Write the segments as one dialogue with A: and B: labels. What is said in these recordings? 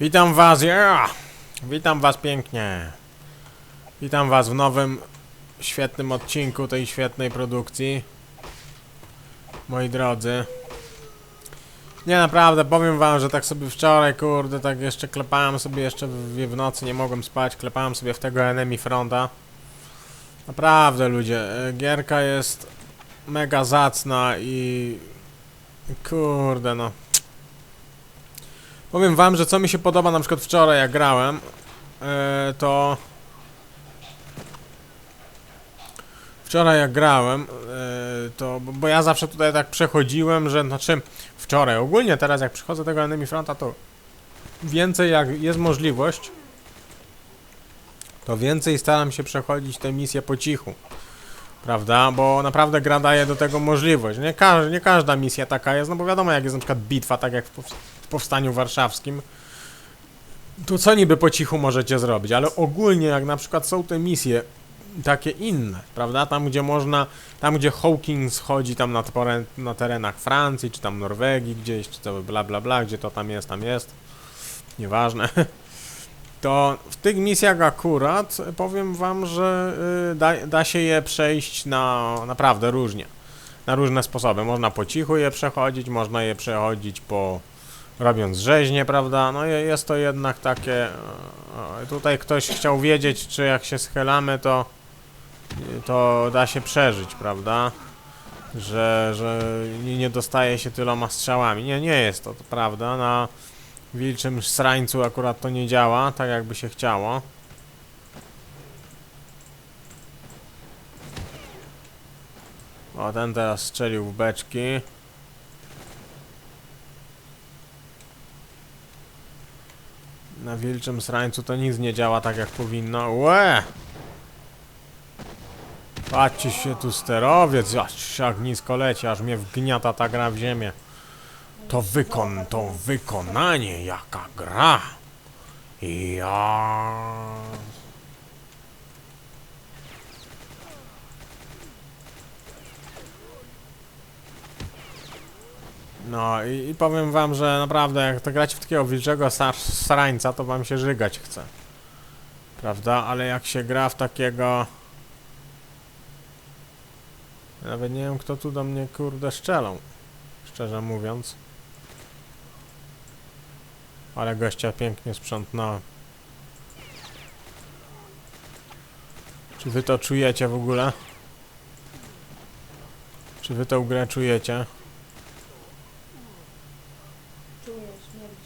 A: Witam was, ja! Witam was pięknie. Witam was w nowym, świetnym odcinku tej świetnej produkcji. Moi drodzy. Nie, naprawdę, powiem wam, że tak sobie wczoraj, kurde, tak jeszcze klepałem sobie, jeszcze w, w nocy nie mogłem spać, klepałem sobie w tego Enemy Fronta. Naprawdę, ludzie, e, gierka jest mega zacna i... Kurde, no. Powiem wam, że co mi się podoba na przykład wczoraj jak grałem, e, to... Wczoraj jak grałem, e, to... Bo, ja zawsze tutaj tak przechodziłem, że znaczy wczoraj, ogólnie teraz jak przychodzę tego Enemy Fronta, to więcej jak jest możliwość, to więcej staram się przechodzić te misje po cichu. Prawda? Bo naprawdę gra daje do tego możliwość. Nie, każ, nie każda misja taka jest, no bo wiadomo, jak jest na przykład bitwa, tak jak w Powstaniu Warszawskim, to co niby po cichu możecie zrobić, ale ogólnie jak na przykład są te misje takie inne, prawda? Tam gdzie można, tam gdzie Hawkins chodzi tam na, teren, na terenach Francji, czy tam Norwegii gdzieś, czy to bla bla bla, gdzie to tam jest, tam jest, nieważne. To w tych misjach akurat powiem wam, że y, da, da się je przejść na naprawdę różnie. Na różne sposoby. Można po cichu je przechodzić, można je przechodzić po robiąc rzeźnie, prawda? No je- jest to jednak takie. e, Tutaj ktoś chciał wiedzieć, czy jak się schylamy, to to da się przeżyć, prawda? Że, że nie dostaje się tyloma strzałami. Nie, nie jest to, to prawda. Na wilczym srańcu akurat to nie działa, tak jakby się chciało. O, ten teraz strzelił w beczki. Na wilczym srańcu to nic nie działa tak jak powinno. Łe! Patrzcie się tu sterowiec, aż jak nisko leci, aż mnie wgniata ta gra w ziemię. To wykon, to wykonanie, jaka gra. Ja. No i, i powiem wam, że naprawdę jak to gracie w takiego wilczego sar- srańca, to wam się żygać chce. Prawda? Ale jak się gra w takiego... Nawet nie wiem kto tu do mnie kurde szczelą. Szczerze mówiąc. Ale gościa pięknie sprzątnąłem. Czy wy to czujecie w ogóle? Czy wy tą grę czujecie?
B: Czuję śmierć.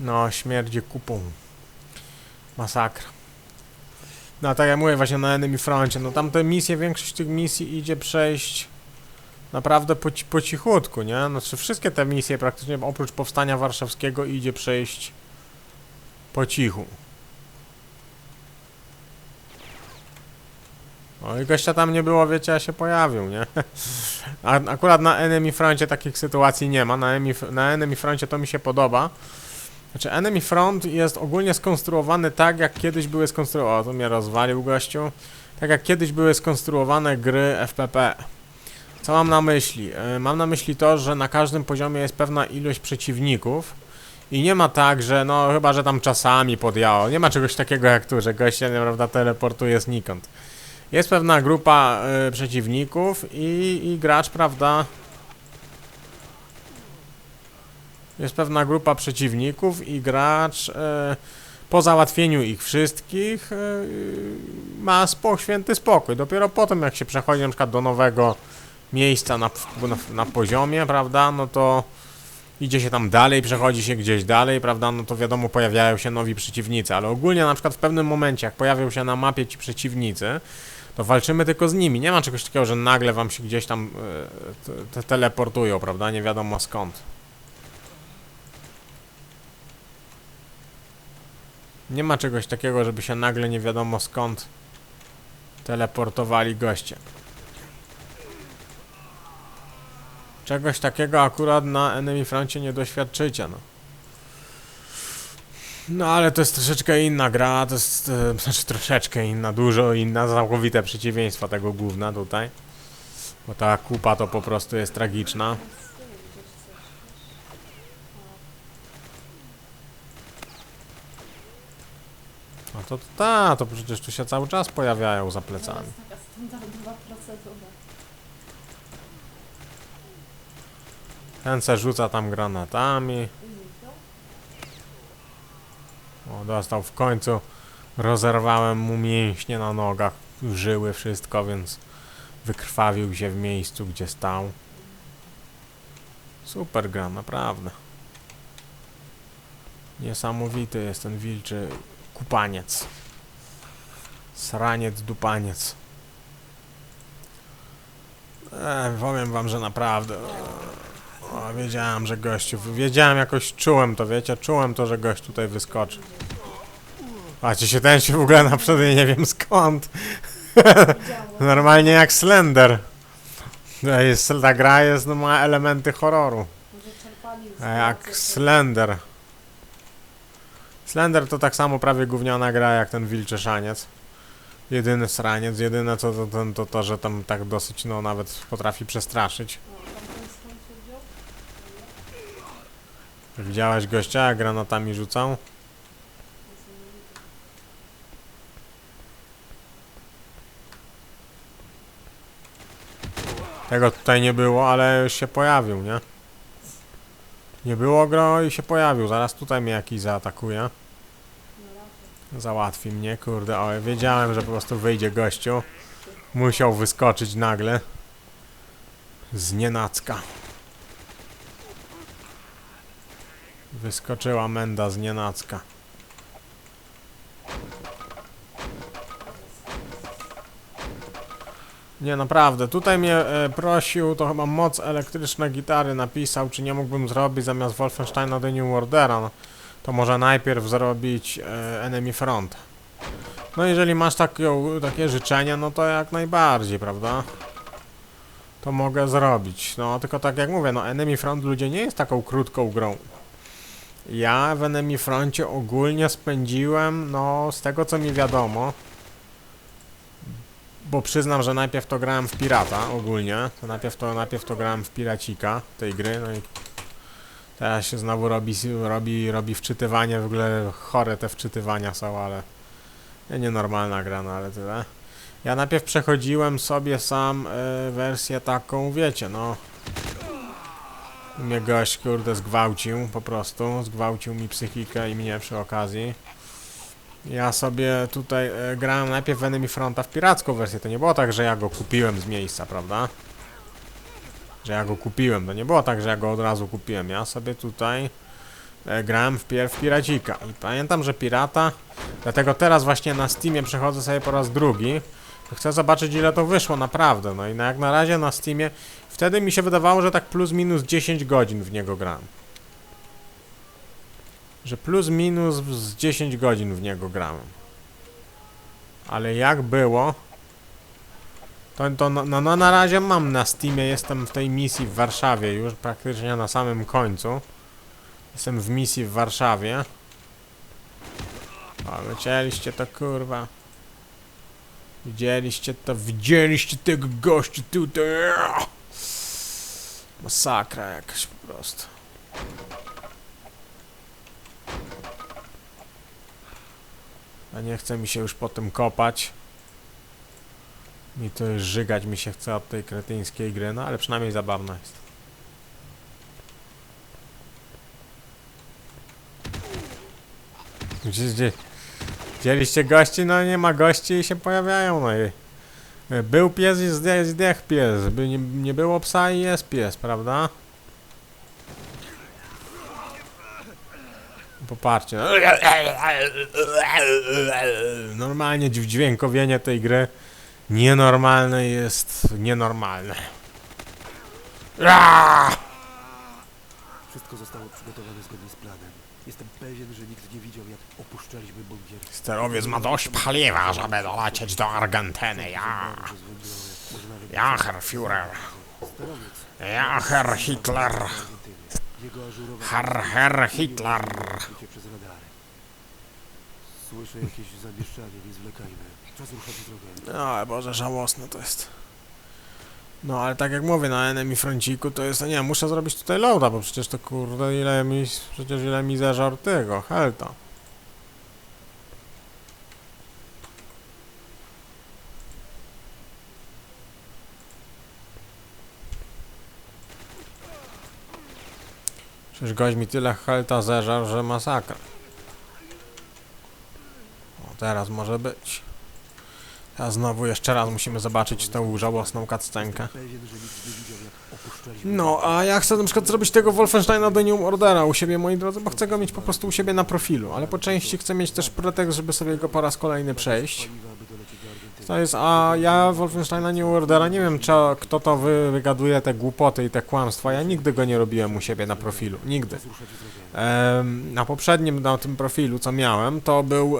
A: No, śmierdzi kupą. Masakra. No, tak jak mówię właśnie na Enemy Froncie, no tamte misje, większość tych misji idzie przejść naprawdę po, po cichutku, nie? Znaczy wszystkie te misje praktycznie oprócz Powstania Warszawskiego idzie przejść po cichu. O i gościa tam nie było, wiecie, a się pojawił, nie? A, akurat na Enemy Froncie takich sytuacji nie ma. Na enemy, na enemy Froncie to mi się podoba. Znaczy, Enemy Front jest ogólnie skonstruowany tak, jak kiedyś były skonstruowane. O, tu mnie rozwalił gościu. Tak jak kiedyś były skonstruowane gry FPP. Co mam na myśli? E, Mam na myśli to, że na każdym poziomie jest pewna ilość przeciwników. I nie ma tak, że no chyba, że tam czasami podjało. Nie ma czegoś takiego jak tu, że gość się teleportuje znikąd. Jest pewna grupa e, przeciwników i, i gracz, prawda, Jest pewna grupa przeciwników i gracz e, po załatwieniu ich wszystkich e, ma spo, święty spokój. Dopiero potem jak się przechodzi na przykład do nowego miejsca na, na, na poziomie, prawda, no to idzie się tam dalej, przechodzi się gdzieś dalej, prawda, no to wiadomo pojawiają się nowi przeciwnicy, ale ogólnie na przykład w pewnym momencie jak pojawią się na mapie ci przeciwnicy, to walczymy tylko z nimi. Nie ma czegoś takiego, że nagle wam się gdzieś tam e, te, te teleportują, prawda, nie wiadomo skąd. Nie ma czegoś takiego, żeby się nagle nie wiadomo skąd teleportowali goście. Czegoś takiego akurat na Enemy Froncie nie doświadczycie, no. No ale to jest troszeczkę inna gra, to jest, e, znaczy troszeczkę inna, dużo inna, całkowite przeciwieństwo tego gówna tutaj. Bo ta kupa to po prostu jest tragiczna.
B: Z tyłu gdzieś coś. wiesz? O,
A: No to ta, to przecież tu się cały czas pojawiają za plecami. Ten se rzuca tam granatami. O, dostał w końcu. Rozerwałem mu mięśnie na nogach, żyły wszystko, więc wykrwawił się w miejscu, gdzie stał. Super gra, naprawdę. Niesamowity jest ten wilczy kupaniec. Sraniec, dupaniec. E, powiem wam, że naprawdę. O, wiedziałem, że gościu. Wiedziałem, jakoś czułem to, wiecie? Czułem to, że gość tutaj wyskoczy. Patrzcie się, ten się w ogóle naprzód nie wiem skąd. Normalnie jak Slender. Jest, ta gra jest, no, ma elementy horroru. A jak Slender. Slender to tak samo prawie gówniana gra jak ten wilczy szaniec. Jedyny sraniec, jedyne co to, to, to to, że tam tak dosyć, no nawet potrafi przestraszyć. Widziałeś gościa jak granatami rzucał? Tego tutaj nie było, ale już się pojawił, nie? Nie było gro i się pojawił. Zaraz tutaj mnie jakiś zaatakuje. Załatwi mnie, kurde, o, wiedziałem, że po prostu wyjdzie gościu. Musiał wyskoczyć nagle. Z nienacka. Wyskoczyła menda z nienacka. Nie, naprawdę, tutaj mnie e, prosił, to chyba moc elektryczna gitary napisał, czy nie mógłbym zrobić zamiast Wolfensteina The New Ordera. No, to może najpierw zrobić e, Enemy Front. No jeżeli masz takie, życzenie, no to jak najbardziej, prawda? To mogę zrobić. No tylko tak jak mówię, no Enemy Front ludzie nie jest taką krótką grą. Ja w Enemy Froncie ogólnie spędziłem, no z tego co mi wiadomo, bo przyznam, że najpierw to grałem w Pirata ogólnie, to najpierw to, najpierw to grałem w Piracika tej gry, no i teraz się znowu robi, robi, robi wczytywanie, w ogóle chore te wczytywania są, ale nie, nienormalna gra, no ale tyle. Ja najpierw przechodziłem sobie sam y, wersję taką, wiecie, no. Mnie gość, kurde, zgwałcił po prostu, zgwałcił mi psychikę i mnie przy okazji. Ja sobie tutaj e, grałem najpierw w Enemy Fronta w piracką wersję. To nie było tak, że ja go kupiłem z miejsca, prawda? Że ja go kupiłem. To nie było tak, że ja go od razu kupiłem. Ja sobie tutaj e, grałem wpierw piracika. I pamiętam, że pirata. Dlatego teraz właśnie na Steamie przechodzę sobie po raz drugi. Chcę zobaczyć ile to wyszło naprawdę. No i na, jak na razie na Steamie. Wtedy mi się wydawało, że tak plus minus 10 godzin w niego grałem że plus minus z 10 godzin w niego grałem. Ale jak było, to, to no, no, no na razie mam na Steamie, jestem w tej misji w Warszawie już, praktycznie na samym końcu. Jestem w misji w Warszawie. O, widzieliście to kurwa. Widzieliście to, widzieliście tego gościa tutaj. Masakra jakaś po prostu. A nie chce mi się już po tym kopać. Mi to już żygać mi się chce od tej kretyńskiej gry, no ale przynajmniej zabawna jest. Gdzie, gdzie, widzieliście gości? No nie ma gości i się pojawiają, no i... Był pies i zdech, zdech pies, by nie, nie było psa i jest pies, prawda? Popatrzcie. Normalnie dźw- dźwiękowienie tej gry nienormalne jest nienormalne. Aaaa!
C: Wszystko zostało przygotowane zgodnie z planem. Jestem pewien, że nikt nie widział, jak opuszczaliśmy bunkier.
A: Sterowiec ma dość paliwa, żeby dolecieć do Argentyny. Ja, ja, Herr Führer.
C: Sterowiec
A: Ja, Herr Hitler. Herr, Herr Hitler.
C: Ukrycie przez radary. Słyszę jakieś zamieszczanie, więc wlekajmy. Czas ruszać drogę.
A: No, Boże, żałosne to jest. No, ale tak jak mówię, no, na enemy fronciku to jest, no nie, muszę zrobić tutaj loada, bo przecież to kurde, ile mi, przecież ile mi zażar tego, helta. Przecież gość mi tyle helta zeżar, że masakra. O, teraz może być. Teraz znowu jeszcze raz musimy zobaczyć tę żałosną cutscenkę. No, a ja chcę na przykład zrobić tego Wolfensteina do New Ordera u siebie, moi drodzy, bo chcę go mieć po prostu u siebie na profilu, ale po części chcę mieć też pretekst, żeby sobie go po raz kolejny przejść. To jest, a ja Wolfensteina New Ordera, nie wiem czy, kto to wy, wygaduje te głupoty i te kłamstwa, ja nigdy go nie robiłem u siebie na profilu, nigdy. Na poprzednim, na tym profilu, co miałem, to był,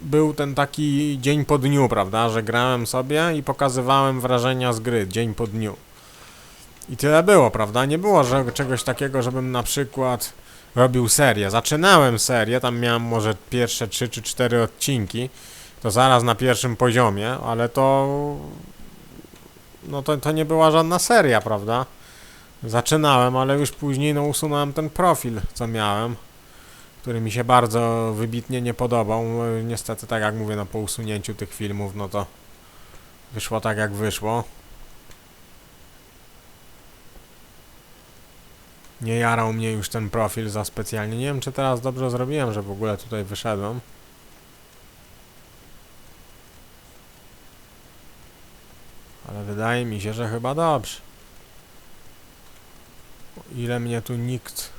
A: był ten taki dzień po dniu, prawda, że grałem sobie i pokazywałem wrażenia z gry, dzień po dniu. I tyle było, prawda, nie było że, czegoś takiego, żebym na przykład robił serię. Zaczynałem serię, tam miałem może pierwsze 3 czy 4 odcinki, to zaraz na pierwszym poziomie, ale to... No to, to nie była żadna seria, prawda? Zaczynałem, ale już później no, usunąłem ten profil, co miałem, który mi się bardzo wybitnie nie podobał. E, Niestety, tak jak mówię, no po usunięciu tych filmów, no to wyszło tak jak wyszło. Nie jarał mnie już ten profil za specjalnie. Nie wiem, czy teraz dobrze zrobiłem, że w ogóle tutaj wyszedłem. Ale wydaje mi się, że chyba dobrze. O ile mnie tu nikt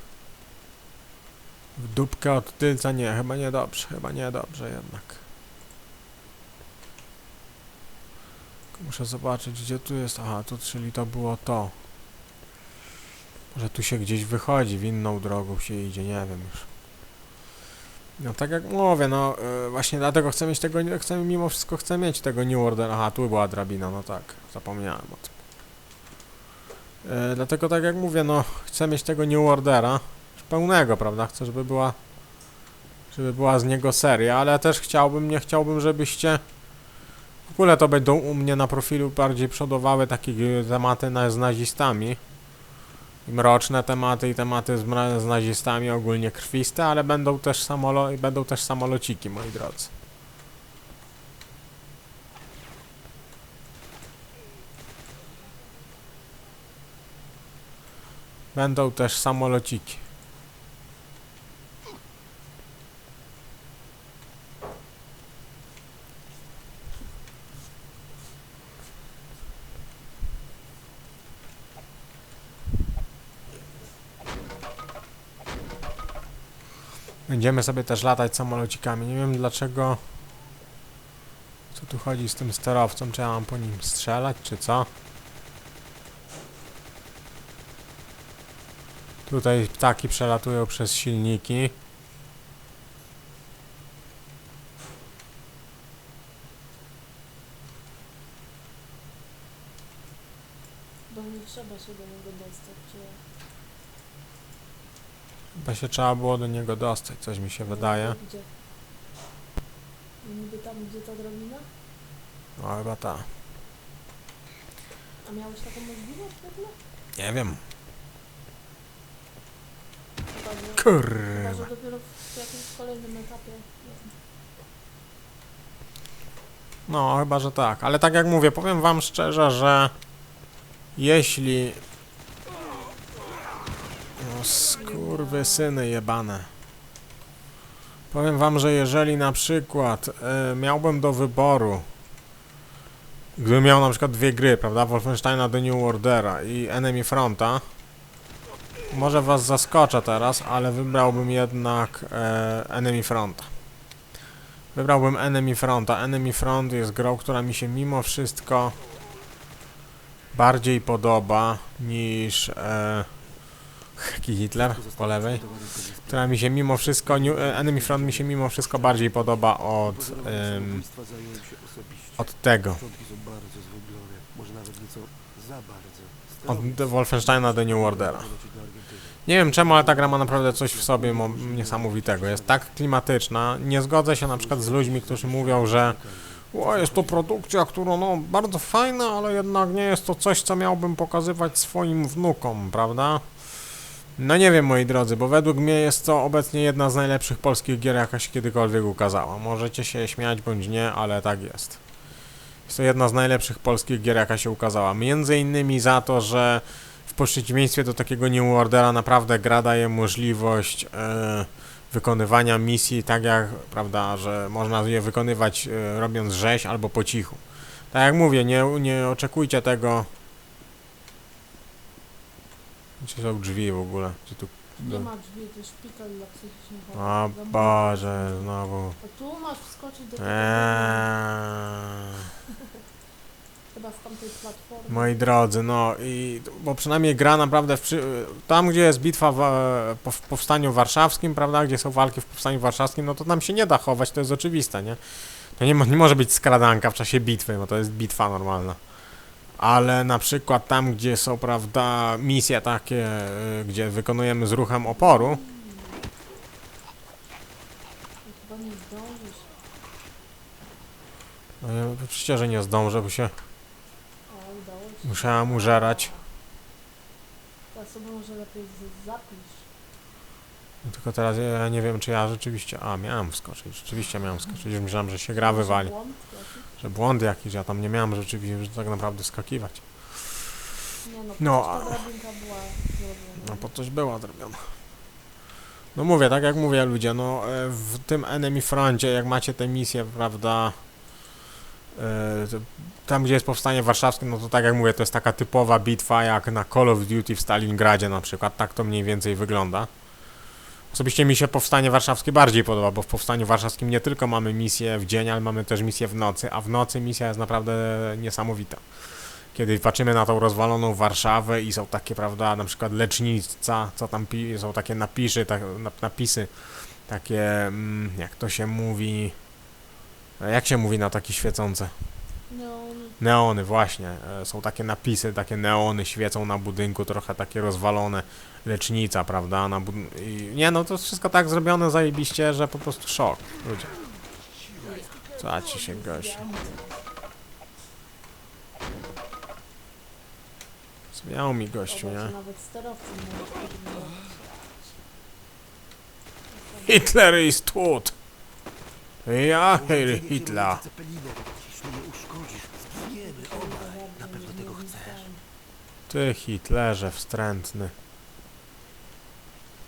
A: w dupkę od tylca nie, chyba nie dobrze, chyba nie dobrze jednak. Muszę zobaczyć gdzie tu jest, aha tu czyli to było to. Może tu się gdzieś wychodzi, w inną drogą się idzie, nie wiem już. No tak jak mówię, no yy, właśnie dlatego chcę mieć tego, chcę mimo wszystko chcę mieć tego New Order, aha tu była drabina, no tak, zapomniałem o tym. E, dlatego tak jak mówię, no chcę mieć tego New Ordera pełnego, prawda? Chcę, żeby była żeby była z niego seria, ale też chciałbym, nie chciałbym, żebyście w ogóle to będą u mnie na profilu bardziej przodowały takie tematy na, z nazistami. Mroczne tematy i tematy z, z nazistami ogólnie krwiste, ale będą też samolo będą też samolociki, moi drodzy. Będą też samolociki. Będziemy sobie też latać samolocikami. Nie wiem dlaczego. Co tu chodzi z tym sterowcą? Czy ja mam po nim strzelać, czy co? Tutaj ptaki przelatują przez silniki.
B: Bo nie trzeba się do niego dostać, czy?
A: Chyba się trzeba było do niego dostać, coś mi się wydaje.
B: Gdzie? Niby tam, gdzie ta drabina?
A: No chyba ta.
B: A miałeś taką możliwość w ogóle?
A: Nie wiem.
B: Chyba, że, chyba,
A: Kurwa.
B: że dopiero w jakimś kolejnym etapie.
A: No, chyba, że tak. Ale tak jak mówię, powiem wam szczerze, że jeśli... No, skurwy syny jebane. Powiem wam, że jeżeli na przykład e, miałbym do wyboru gdybym miał na przykład dwie gry, prawda, Wolfensteina The New Ordera i Enemy Fronta może was zaskoczę teraz, ale wybrałbym jednak e, Enemy Fronta. Wybrałbym Enemy Fronta. Enemy Front jest grą, która mi się mimo wszystko bardziej podoba niż e, jaki Hitler po lewej. Która mi się mimo wszystko, New, e, Enemy Front mi się mimo wszystko bardziej podoba od, od tego. Od Wolfensteina The New Ordera.
C: do.
A: Nie wiem czemu, ale ta gra ma naprawdę coś w sobie mo- niesamowitego. Jest tak klimatyczna. Nie zgodzę się na przykład z ludźmi, którzy mówią, że o, jest to produkcja, która no bardzo fajna, ale jednak nie jest to coś, co miałbym pokazywać swoim wnukom, prawda? No nie wiem, moi drodzy, bo według mnie jest to obecnie jedna z najlepszych polskich gier, jaka się kiedykolwiek ukazała. Możecie się śmiać bądź nie, ale tak jest. Jest to jedna z najlepszych polskich gier, jaka się ukazała. Między innymi za to, że w przeciwieństwie do takiego New Ordera naprawdę gra daje możliwość e, wykonywania misji tak jak, prawda, że można je wykonywać e, robiąc rzeź albo po cichu. Tak jak mówię, nie, nie oczekujcie tego. Gdzie są drzwi w ogóle? Czy tu...
B: Nie ma drzwi, to jest szpital dla chorych.
A: O
B: Zamknij
A: Boże, znowu.
B: A tu masz wskoczyć do.
A: Eee.
B: Chyba z tamtej platformy.
A: Moi drodzy, no i bo przynajmniej gra naprawdę w przy... tam, gdzie jest bitwa w, po- w powstaniu warszawskim, prawda, gdzie są walki w powstaniu warszawskim, no to tam się nie da chować, to jest oczywiste, nie? To nie, mo- nie może być skradanka w czasie bitwy, bo to jest bitwa normalna. Ale na przykład tam, gdzie są, prawda, misje takie, e, gdzie wykonujemy z ruchem oporu,
B: Chyba nie zdążysz.
A: no ja przecież że nie zdążę, bo się musiałem użerać.
B: Ja sobie może lepiej zapisz.
A: No Tylko teraz ja nie wiem, czy ja rzeczywiście... A, miałem wskoczyć, rzeczywiście miałem wskoczyć, już myślałem, że się gra wywali.
B: błąd jakiś?
A: Że błąd jakiś, ja tam nie miałem rzeczywiście, że tak naprawdę skakiwać.
B: Nie no,
A: No,
B: no
A: a-
B: ta drabinka była zrobiona.
A: No po coś była zrobiona. No mówię, tak jak mówię ludzie, no e, w tym enemy froncie, jak macie te misje, prawda, e, to tam gdzie jest powstanie warszawskie, no to tak jak mówię, to jest taka typowa bitwa jak na Call of Duty w Stalingradzie na przykład, tak to mniej więcej wygląda. Osobiście mi się powstanie warszawskie bardziej podoba, bo w powstaniu warszawskim nie tylko mamy misję w dzień, ale mamy też misję w nocy, a w nocy misja jest naprawdę niesamowita. Kiedy patrzymy na tą rozwaloną Warszawę i są takie, prawda, na przykład lecznica, co tam są takie napisy, tak, nap- napisy, takie, mm, jak to się mówi, jak się mówi na takie świecące? Neony, właśnie. E, Są takie napisy, takie neony świecą na budynku, trochę takie rozwalone. Lecznica, prawda? Na bud- i nie no, to jest wszystko tak zrobione zajebiście, że po prostu szok, ludzie. Co ci się gości? Zmiał mi gościu, nie?
B: nawet sterowcy nie odpływają.
A: Hitler ist tot! Ja, Hitler!
C: Jeśli mnie uszkodzisz, zginiemy obaj. Na pewno tego chcesz.
A: Ty Hitlerze wstrętny.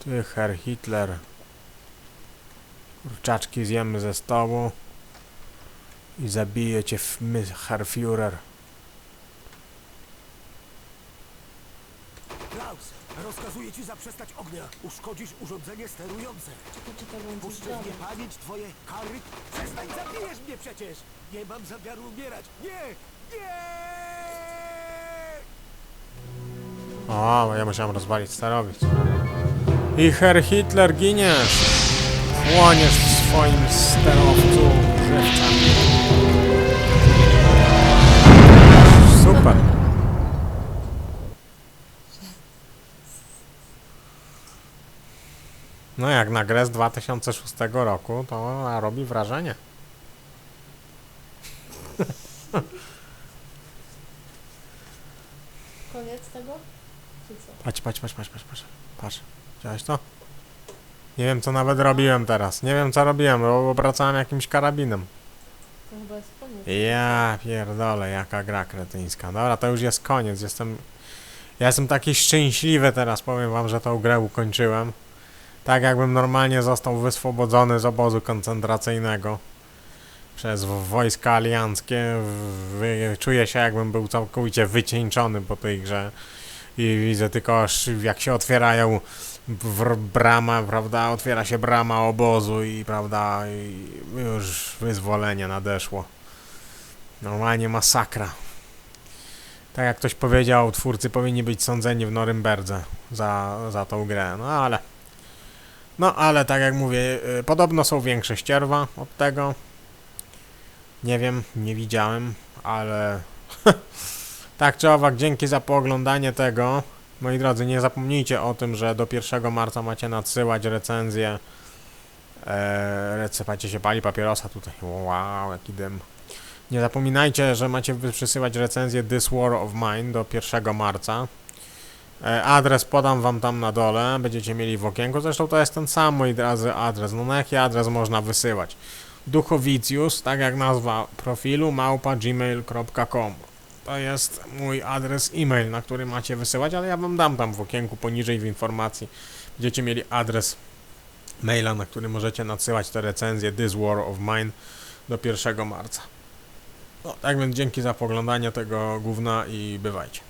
A: Ty Herr Hitler. Kurczaczki zjemy ze stołu i zabiję cię w my, Herr Führer.
C: Klaus, rozkazuję ci zaprzestać ognia. Uszkodzisz urządzenie sterujące.
B: Czekaj, czekaj, bo on coś
C: Puszczę w
B: gada.
C: niepamięć twoje kary. Przestań, zabijesz mnie przecież. Nie mam zamiaru umierać. Nie, nie!
A: O, bo ja musiałem rozwalić sterowicz. I Herr Hitler giniesz! Płoniesz w swoim sterowcu żywczem. No jak na grę z 2006 roku, to robi wrażenie.
B: Koniec tego? Czy co?
A: Patrz, patrz, patrz, patrz, patrz, patrz. Patrz. Widziałeś to? Nie wiem, co nawet robiłem teraz. Nie wiem, co robiłem, bo obracałem jakimś karabinem.
B: To chyba jest koniec.
A: Ja pierdolę, jaka gra kretyńska. Dobra, to już jest koniec. Jestem... Ja jestem taki szczęśliwy teraz, powiem wam, że tą grę ukończyłem. Tak jakbym normalnie został wyswobodzony z obozu koncentracyjnego przez wojska alianckie. Czuję się jakbym był całkowicie wycieńczony po tej grze. I widzę tylko, jak się otwierają brama, prawda, otwiera się brama obozu i, prawda, i już wyzwolenie nadeszło. Normalnie masakra. Tak jak ktoś powiedział, twórcy powinni być sądzeni w Norymberdze za, za tą grę. No ale. No ale tak jak mówię, y, podobno są większe ścierwa od tego. Nie wiem, nie widziałem, ale. tak czy owak, dzięki za pooglądanie tego. Moi drodzy, nie zapomnijcie o tym, że do 1 marca macie nadsyłać recenzję. Eee, recypacie się pali papierosa tutaj. Wow, jaki dym. Nie zapominajcie, że macie przesyłać recenzję This War of Mine do 1 marca. E, adres podam wam tam na dole, będziecie mieli w okienku. Zresztą to jest ten sam, moi drodzy, adres. No na jaki adres można wysyłać? Duchowicjus, tak jak nazwa profilu, małpa gmail.com to jest mój adres e-mail, na który macie wysyłać, ale ja wam dam tam w okienku poniżej w informacji. Będziecie mieli adres maila, na który możecie nadsyłać te recenzje This War of Mine do 1 marca. No, tak więc dzięki za poglądanie tego gówna i bywajcie.